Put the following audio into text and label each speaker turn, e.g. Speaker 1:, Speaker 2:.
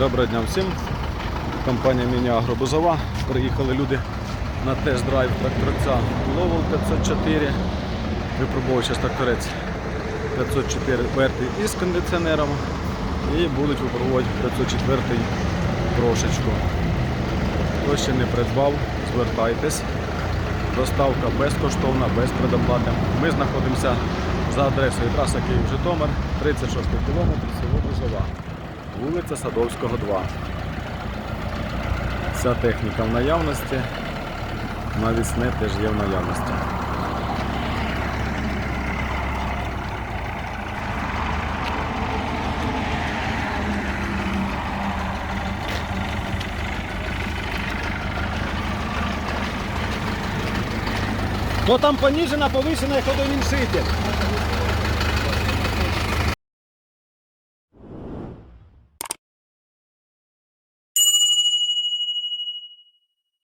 Speaker 1: Доброго дня всім. Компанія Міні-Агро Бузова. Приїхали люди на тест-драйв тракторця Ловел 504. Випробовуючи тракторець 504 вертий із кондиціонером. І будуть випробувати 504 трошечку. Хто ще не придбав, звертайтесь. Доставка безкоштовна, без предоплати. Ми знаходимося за адресою траса Київ-Житомир, 36 км, село Бузова, вулиця Садовського, 2. Ця техніка в наявності, навісне теж є в наявності.
Speaker 2: То там понижена, повишена, як ходовіншитель.